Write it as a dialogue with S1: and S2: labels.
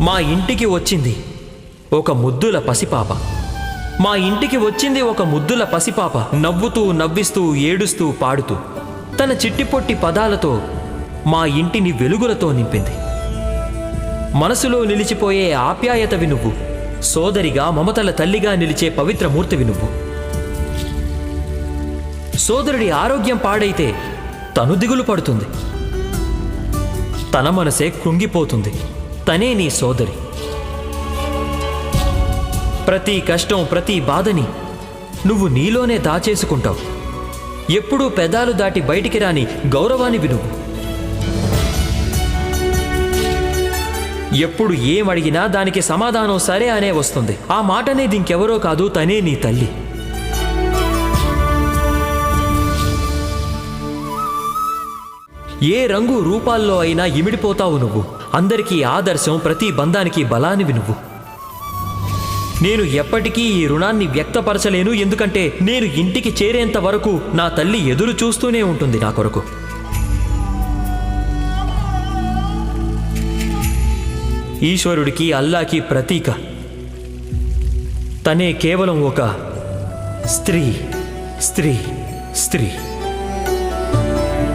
S1: మా ఇంటికి వచ్చింది ఒక ముద్దుల పసిపాప. మా ఇంటికి వచ్చింది ఒక ముద్దుల పసిపాప. నవ్వుతూ నవ్విస్తూ ఏడుస్తూ పాడుతూ. తన చిట్టిపొట్టి పదాలతో మా ఇంటిని వెలుగులతో నింపింది. మనసులో నిలిచిపోయే ఆప్యాయతవి నువ్వు. సోదరిగా మమతల తల్లిగా నిలిచే పవిత్ర మూర్తివి నువ్వు. సోదరుడి ఆరోగ్యం పాడైతే తను దిగులు పడుతుంది. తన మనసే కృంగిపోతుంది. తనే నీ సోదరి. ప్రతి కష్టం ప్రతి బాధని నువ్వు నీలోనే దాచేసుకుంటావు. ఎప్పుడూ పెదాలు దాటి బయటికి రాని గౌరవానివి నువ్వు ఎప్పుడు ఏమడిగినా దానికి సమాధానం సరే అనే వస్తుంది. ఆ మాటనేది ఇంకెవరో కాదు తనే నీ తల్లి. ఏ రంగు రూపాల్లో అయినా ఇమిడిపోతావు నువ్వు. అందరికీ ఆదర్శం ప్రతి బంధానికి బలానివి నువ్వు. నేను ఎప్పటికీ ఈ రుణాన్ని వ్యక్తపరచలేను ఎందుకంటే నేను ఇంటికి చేరేంత వరకు నా తల్లి ఎదురు చూస్తూనే ఉంటుంది నా కొరకు. ఈశ్వరుడికి అల్లాకి ప్రతీక. తనే కేవలం ఒక స్త్రీ స్త్రీ స్త్రీ.